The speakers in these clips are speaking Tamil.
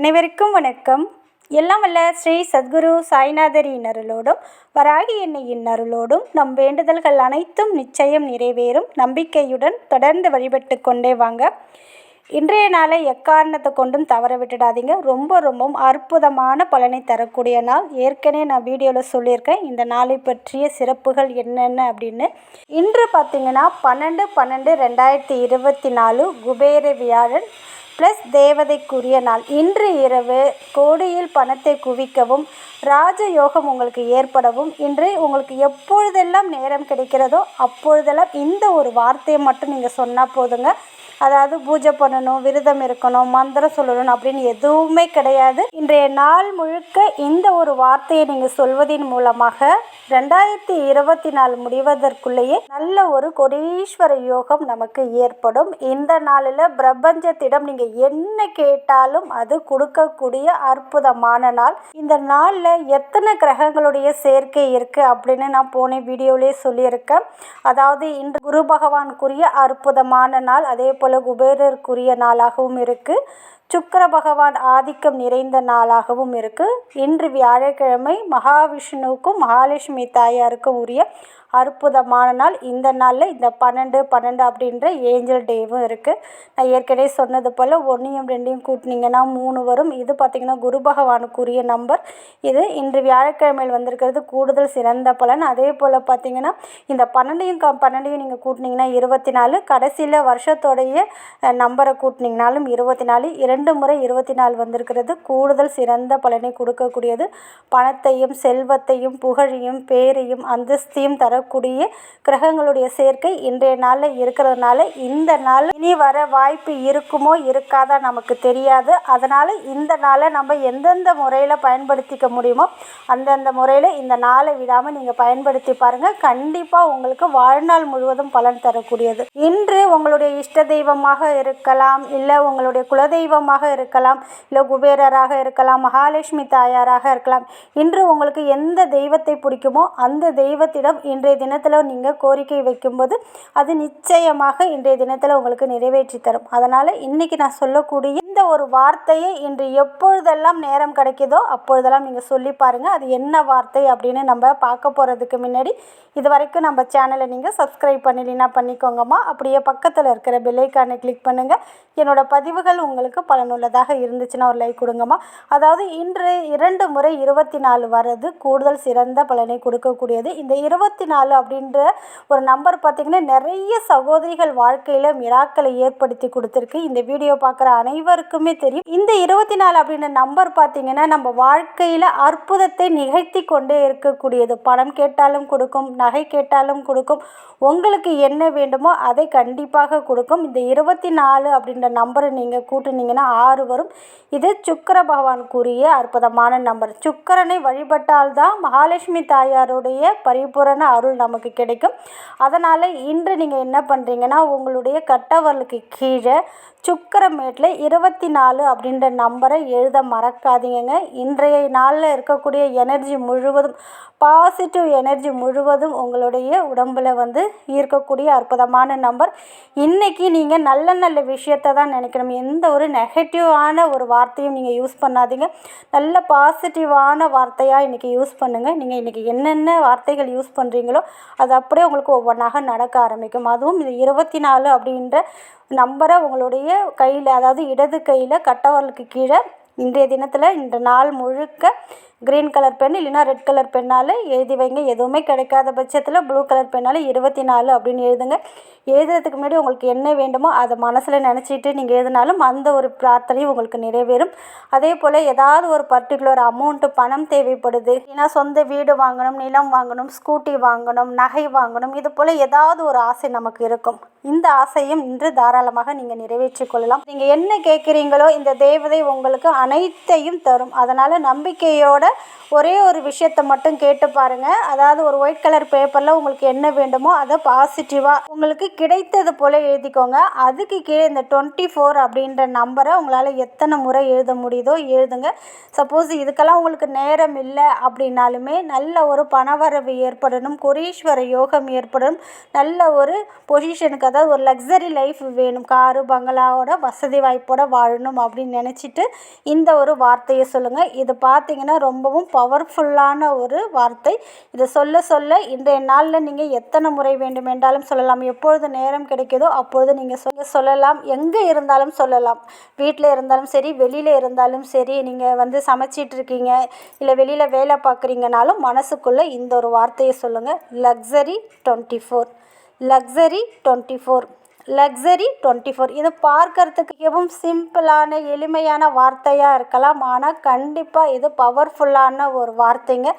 அனைவருக்கும் வணக்கம். எல்லாம் வல்ல ஸ்ரீ சத்குரு சாய்நாதரின் அருளோடும் வராகி எண்ணெயின் இன்னருளோடும் நம் வேண்டுதல்கள் அனைத்தும் நிச்சயம் நிறைவேறும். நம்பிக்கையுடன் தொடர்ந்து வழிபட்டு கொண்டே வாங்க. இன்றைய நாளை எக்காரணத்தை கொண்டும் தவற விட்டுடாதீங்க. ரொம்ப ரொம்பவும் அற்புதமான பலனை தரக்கூடிய நாள். ஏற்கனவே நான் வீடியோவில் சொல்லியிருக்கேன். இந்த நாளை பற்றிய சிறப்புகள் என்னென்ன அப்படின்னு. இன்று பார்த்தீங்கன்னா பன்னெண்டு பன்னெண்டு ரெண்டாயிரத்தி இருபத்தி நாலு குபேர வியாழன் ப்ளஸ் தேவதைக்குரிய நாள். இன்று இரவு கோடியில் பணத்தை குவிக்கவும் ராஜயோகம் உங்களுக்கு ஏற்படவும் இன்று உங்களுக்கு எப்பொழுதெல்லாம் நேரம் கிடைக்கிறதோ அப்பொழுதெல்லாம் இந்த ஒரு வார்த்தையை மட்டும் நீங்கள் சொன்னால் போதுங்க. அதாவது பூஜை பண்ணணும் விரதம் இருக்கணும் மந்திரம் சொல்லணும் அப்படின்னு எதுவுமே கிடையாது. இன்றைய நாள் முழுக்க இந்த ஒரு வார்த்தையை நீங்கள் சொல்வதின் மூலமாக ரெண்டாயிரத்தி இருபத்தி நாலு முடிவதற்குள்ளேயே நல்ல ஒரு கொடீஸ்வர யோகம் நமக்கு ஏற்படும். இந்த நாளில் பிரபஞ்சத்திடம் நீங்கள் என்ன கேட்டாலும் அது கொடுக்கக்கூடிய அற்புதமான நாள். இந்த நாளில் எத்தனை கிரகங்களுடைய சேர்க்கை இருக்குது அப்படின்னு நான் போன வீடியோலேயே சொல்லியிருக்கேன். அதாவது இன்று குரு பகவானுக்குரிய அற்புதமான நாள் அதே போல் குபேரருக்குரிய நாளாகவும் இருக்குது சுக்கர பகவான் ஆதிக்கம் நிறைந்த நாளாகவும் இருக்குது இன்று வியாழக்கிழமை மகாவிஷ்ணுவுக்கும் மகாலட்சுமி தாயாருக்கும் உரிய அற்புதமான நாள். இந்த நாளில் இந்த பன்னெண்டு பன்னெண்டு அப்படின்ற ஏஞ்சல் டேவும் இருக்குது நான் ஏற்கனவே சொன்னது போல் ஒன்றையும் ரெண்டையும் கூட்டினீங்கன்னா மூணு வரும். இது பார்த்திங்கன்னா குரு பகவானுக்குரிய நம்பர். இது இன்று வியாழக்கிழமையில் வந்திருக்கிறது. கூடுதல் சிறந்த பலன். அதே போல் பார்த்திங்கன்னா இந்த பன்னெண்டையும் க பன்னெண்டையும் நீங்கள் கூட்டினீங்கன்னா இருபத்தி நாலு. கடைசியில் வருஷத்தோடைய நம்பரை கூட்டினீங்கனாலும் இருபத்தி நாலு. இரண்டு முறை இருபத்தி நாலு வந்திருக்கிறது. கூடுதல் சிறந்த பலனை கொடுக்கக்கூடியது. பணத்தையும் செல்வத்தையும் புகழையும் பேரையும் அந்தஸ்தையும் தரக்கூடிய கிரகங்களுடைய சேர்க்கை இன்றைய நாளில் இருக்கிறதுனால இந்த நாள் இனி வர வாய்ப்பு இருக்குமோ இருக்காதா நமக்கு தெரியாது. அதனால் இந்த நாளை நம்ம எந்தெந்த முறையில் பயன்படுத்திக்க முடியுமோ அந்தந்த முறையில் இந்த நாளை விடாமல் நீங்கள் பயன்படுத்தி பாருங்கள் கண்டிப்பாக உங்களுக்கு வாழ்நாள் முழுவதும் பலன் தரக்கூடியது. இன்று உங்களுடைய இஷ்ட தெய்வமாக இருக்கலாம் இல்லை உங்களுடைய குலதெய்வம் குலதெய்வமாக இருக்கலாம் இல்லை குபேரராக இருக்கலாம் மகாலட்சுமி தாயாராக இருக்கலாம். இன்று உங்களுக்கு எந்த தெய்வத்தை பிடிக்குமோ அந்த தெய்வத்திடம் இன்றைய இன்றைய தினத்தில் நீங்கள் கோரிக்கை வைக்கும்போது அது நிச்சயமாக இன்றைய தினத்தில் உங்களுக்கு நிறைவேற்றி தரும். அதனால் இன்றைக்கி நான் சொல்லக்கூடிய ஒரு வார்த்தையை இன்று எப்பொழுதெல்லாம் நேரம் கிடைக்குதோ அப்பொழுதெல்லாம் நீங்கள் சொல்லி பாருங்கள் அது என்ன வார்த்தை அப்படின்னு நம்ம பார்க்க போகிறதுக்கு முன்னாடி இது வரைக்கும் நம்ம சேனலை நீங்கள் சப்ஸ்கிரைப் பண்ணலைன்னா பண்ணிக்கோங்கம்மா. அப்படியே பக்கத்தில் இருக்கிற பெல்லைக்கானை கிளிக் பண்ணுங்கள் என்னோடய பதிவுகள் உங்களுக்கு பலனுள்ளதாக இருந்துச்சுன்னா ஒரு லைக் கொடுங்கம்மா. அதாவது இன்று இரண்டு முறை இருபத்தி நாலு வர்றது கூடுதல் சிறந்த பலனை கொடுக்கக்கூடியது. இந்த இருபத்தி நாலு அப்படின்ற ஒரு நம்பர் பார்த்திங்கன்னா நிறைய சகோதரிகள் வாழ்க்கையில் மிராக்களை ஏற்படுத்தி கொடுத்துருக்கு. இந்த வீடியோ பார்க்குற அனைவருக்கும் தெரியும். இந்த இருபத்தி நாலு அப்படின்ற நம்பர் பார்த்திங்கன்னா நம்ம வாழ்க்கையில் அற்புதத்தை நிகழ்த்தி கொண்டே இருக்கக்கூடியது. பணம் கேட்டாலும் கொடுக்கும் நகை கேட்டாலும் கொடுக்கும். உங்களுக்கு என்ன வேண்டுமோ அதை கண்டிப்பாக கொடுக்கும். இந்த இருபத்தி நாலு அப்படின்ற நம்பரை நீங்கள் கூட்டுனீங்கன்னா ஆறு வரும். இது சுக்கர பகவானுக்குரிய அற்புதமான நம்பர் சுக்கரனை வழிபட்டால்தான் மகாலட்சுமி தாயாருடைய பரிபூரண அருள் நமக்கு கிடைக்கும். அதனால் இன்று நீங்கள் என்ன பண்ணுறீங்கன்னா உங்களுடைய கட்டவர்களுக்கு கீழே சுக்கரமேட்டில் இருபத்தி நாலு அப்படின்ற நம்பரை எழுத மறக்காதீங்கங்க. இன்றைய நாளில் இருக்கக்கூடிய எனர்ஜி முழுவதும் பாசிட்டிவ் எனர்ஜி முழுவதும் உங்களுடைய உடம்பில் வந்து ஈர்க்கக்கூடிய அற்புதமான நம்பர் இன்றைக்கி நீங்கள் நல்ல நல்ல விஷயத்தை தான் நினைக்கணும். எந்த ஒரு நெகட்டிவான ஒரு வார்த்தையும் நீங்கள் யூஸ் பண்ணாதீங்க. நல்ல பாசிட்டிவான வார்த்தையாக இன்றைக்கி யூஸ் பண்ணுங்கள் நீங்கள் இன்றைக்கி என்னென்ன வார்த்தைகள் யூஸ் பண்ணுறீங்களோ அது அப்படியே உங்களுக்கு ஒவ்வொன்றாக நடக்க ஆரம்பிக்கும். அதுவும் இது இருபத்தி நாலு அப்படின்ற நம்பரை உங்களுடைய கையில் அதாவது இடது கையில் கட்டவர்களுக்கு கீழே இன்றைய தினத்தில் இந்த நாள் முழுக்க க்ரீன் கலர் பென் இல்லைனா ரெட் கலர் பெண்ணால் எழுதி வைங்க. எதுவுமே கிடைக்காத பட்சத்தில் ப்ளூ கலர் பெண்ணால் இருபத்தி நாலு அப்படின்னு எழுதுங்க. எழுதுறதுக்கு முன்னாடி உங்களுக்கு என்ன வேண்டுமோ அதை மனசில் நினச்சிட்டு நீங்கள் எழுதினாலும் அந்த ஒரு பிரார்த்தனையும் உங்களுக்கு நிறைவேறும். அதே போல் ஏதாவது ஒரு பர்டிகுலர் அமௌண்ட்டு பணம் தேவைப்படுது. ஏன்னா சொந்த வீடு வாங்கணும் நிலம் வாங்கணும் ஸ்கூட்டி வாங்கணும் நகை வாங்கணும் இது போல் ஏதாவது ஒரு ஆசை நமக்கு இருக்கும். இந்த ஆசையும் இன்று தாராளமாக நீங்கள் நிறைவேற்றி கொள்ளலாம். நீங்கள் என்ன கேட்குறீங்களோ இந்த தேவதை உங்களுக்கு அனைத்தையும் தரும். அதனால் நம்பிக்கையோட ஒரே ஒரு விஷயத்தை மட்டும் கேட்டு பாருங்கள் அதாவது ஒரு ஒயிட் கலர் பேப்பரில் உங்களுக்கு என்ன வேண்டுமோ அதை பாசிட்டிவாக உங்களுக்கு கிடைத்தது போல் எழுதிக்கோங்க. அதுக்கு கீழே இந்த டுவெண்ட்டி ஃபோர் அப்படின்ற நம்பரை உங்களால் எத்தனை முறை எழுத முடியுதோ எழுதுங்க. சப்போஸ் இதுக்கெல்லாம் உங்களுக்கு நேரம் இல்லை அப்படின்னாலுமே நல்ல ஒரு பணவரவு ஏற்படணும் கோடீஸ்வர யோகம் ஏற்படணும். நல்ல ஒரு பொசிஷனுக்கு அதாவது ஒரு லக்ஸரி லைஃப் வேணும். காரு பங்களாவோட வசதி வாய்ப்போட வாழணும் அப்படின்னு நினச்சிட்டு இந்த ஒரு வார்த்தையை சொல்லுங்கள் இது பார்த்தீங்கன்னா ரொம்ப ரொம்பவும் பவர்ஃபுல்லான ஒரு வார்த்தை. இதை சொல்ல சொல்ல இன்றைய நாளில் நீங்கள் எத்தனை முறை வேண்டுமென்றாலும் சொல்லலாம். எப்பொழுது நேரம் கிடைக்குதோ அப்பொழுது நீங்கள் சொல்ல சொல்லலாம். எங்கே இருந்தாலும் சொல்லலாம். வீட்டில் இருந்தாலும் சரி வெளியில் இருந்தாலும் சரி நீங்கள் வந்து சமைச்சிட்டு இருக்கீங்க இல்லை வெளியில் வேலை பார்க்குறீங்கனாலும் மனசுக்குள்ளே இந்த ஒரு வார்த்தையை சொல்லுங்கள் luxury twenty four luxury twenty four luxury twenty four இது பார்க்கறதுக்கு மிகவும் சிம்பிளான எளிமையான வார்த்தையாக இருக்கலாம். ஆனால் கண்டிப்பாக இது பவர்ஃபுல்லான ஒரு வார்த்தைங்க.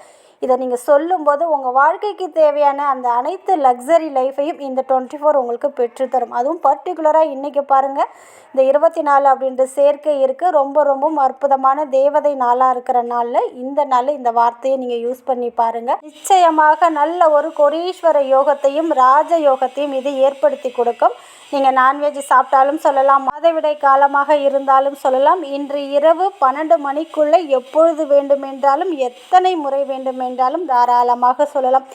இதை நீங்கள் சொல்லும்போது உங்கள் வாழ்க்கைக்கு தேவையான அந்த அனைத்து லக்ஸரி லைஃப்பையும் இந்த டுவெண்ட்டி ஃபோர் உங்களுக்கு பெற்றுத்தரும். அதுவும் பர்டிகுலராக இன்றைக்கி பாருங்கள் இந்த இருபத்தி நாலு அப்படின்ற சேர்க்கை இருக்குது ரொம்ப ரொம்ப அற்புதமான தேவதை நாளாக இருக்கிற நாளில் இந்த நாளில் இந்த வார்த்தையை நீங்கள் யூஸ் பண்ணி பாருங்கள் நிச்சயமாக நல்ல ஒரு கொரீஸ்வர யோகத்தையும் ராஜ யோகத்தையும் இது ஏற்படுத்தி கொடுக்கும். நீங்கள் நான்வெஜ் சாப்பிட்டாலும் சொல்லலாம் மாதவிடை காலமாக இருந்தாலும் சொல்லலாம். இன்று இரவு பன்னெண்டு மணிக்குள்ளே எப்பொழுது வேண்டுமென்றாலும் எத்தனை முறை வேண்டுமென்றாலும் தாராளமாக சொல்லலாம்.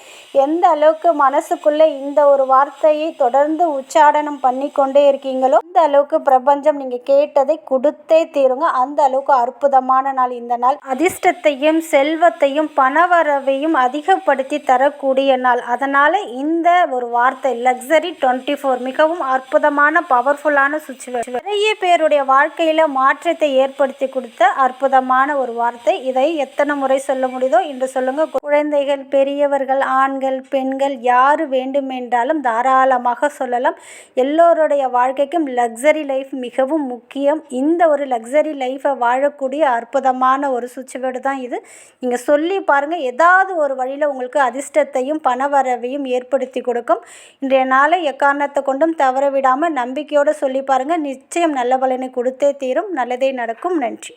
எந்த அளவுக்கு மனசுக்குள்ளே இந்த ஒரு வார்த்தையை தொடர்ந்து உச்சாடனம் பண்ணி கொண்டே இருக்கீங்களோ அந்த அளவுக்கு பிரபஞ்சம் நீங்கள் கேட்டதை கொடுத்தே தீருங்க. அந்த அளவுக்கு அற்புதமான நாள் இந்த நாள். அதிர்ஷ்டத்தையும் செல்வத்தையும் பணவரவையும் அதிகப்படுத்தி தரக்கூடிய நாள். அதனால் இந்த ஒரு வார்த்தை லக்ஸரி டுவெண்ட்டி ஃபோர் மிகவும் அற்புதமான பவர்ஃபுல்லான சுச்சுவேஷன் நிறைய பேருடைய வாழ்க்கையில் மாற்றத்தை ஏற்படுத்தி கொடுத்த அற்புதமான ஒரு வார்த்தை. இதை எத்தனை முறை சொல்ல முடியுதோ இன்று சொல்லுங்க. குழந்தைகள் பெரியவர்கள் ஆண்கள் பெண்கள் யார் வேண்டுமென்றாலும் தாராளமாக சொல்லலாம். எல்லோருடைய வாழ்க்கைக்கும் லக்ஸரி லைஃப் மிகவும் முக்கியம். இந்த ஒரு லக்ஸரி லைஃப்பை வாழக்கூடிய அற்புதமான ஒரு சுச்சுவேடு தான் இது. நீங்கள் சொல்லி பாருங்கள் ஏதாவது ஒரு வழியில் உங்களுக்கு அதிர்ஷ்டத்தையும் பணவரவையும் ஏற்படுத்தி கொடுக்கும். இன்றைய நாளை எக்காரணத்தை கொண்டும் தவற விடாமல் நம்பிக்கையோடு சொல்லி பாருங்கள் நிச்சயம் நல்ல பலனை கொடுத்தே தீரும். நல்லதே நடக்கும். நன்றி.